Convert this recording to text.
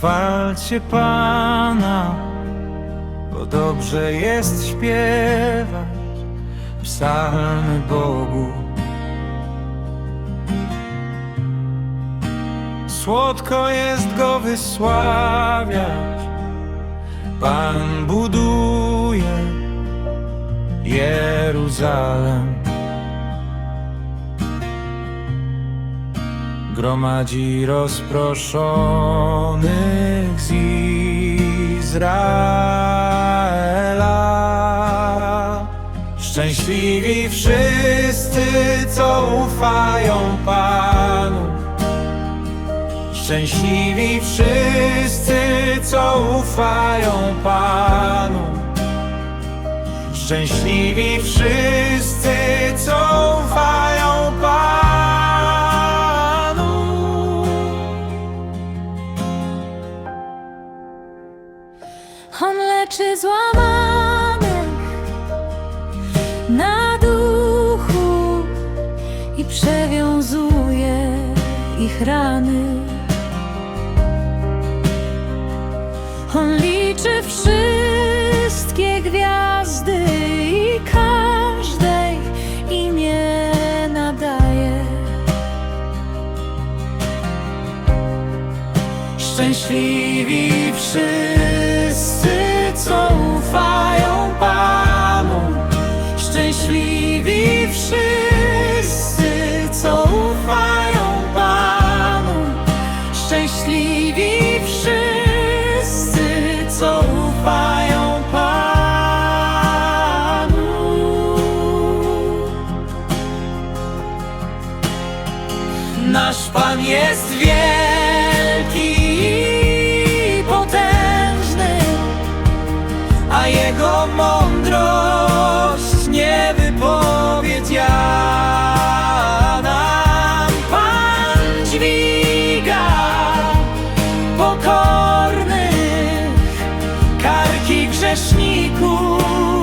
chwalcie Pana, bo dobrze jest śpiewać psalmy Bogu. Słodko jest Go wysławiać, Pan buduje Jeruzalem. Gromadzi rozproszonych z Izraela. Szczęśliwi wszyscy, co ufają Panu. Szczęśliwi wszyscy, co ufają Panu. Szczęśliwi wszyscy, On leczy złamanych na duchu i przewiązuje ich rany. On liczy wszystkie gwiazdy i każdej imię nadaje. Szczęśliwi wszyscy, co ufają Panu. Szczęśliwi wszyscy, co ufają Panu. Szczęśliwi wszyscy, co ufają Panu. Nasz Pan jest wielki mądrość niewypowiedziana. Pan dźwiga pokornych, karki grzeszników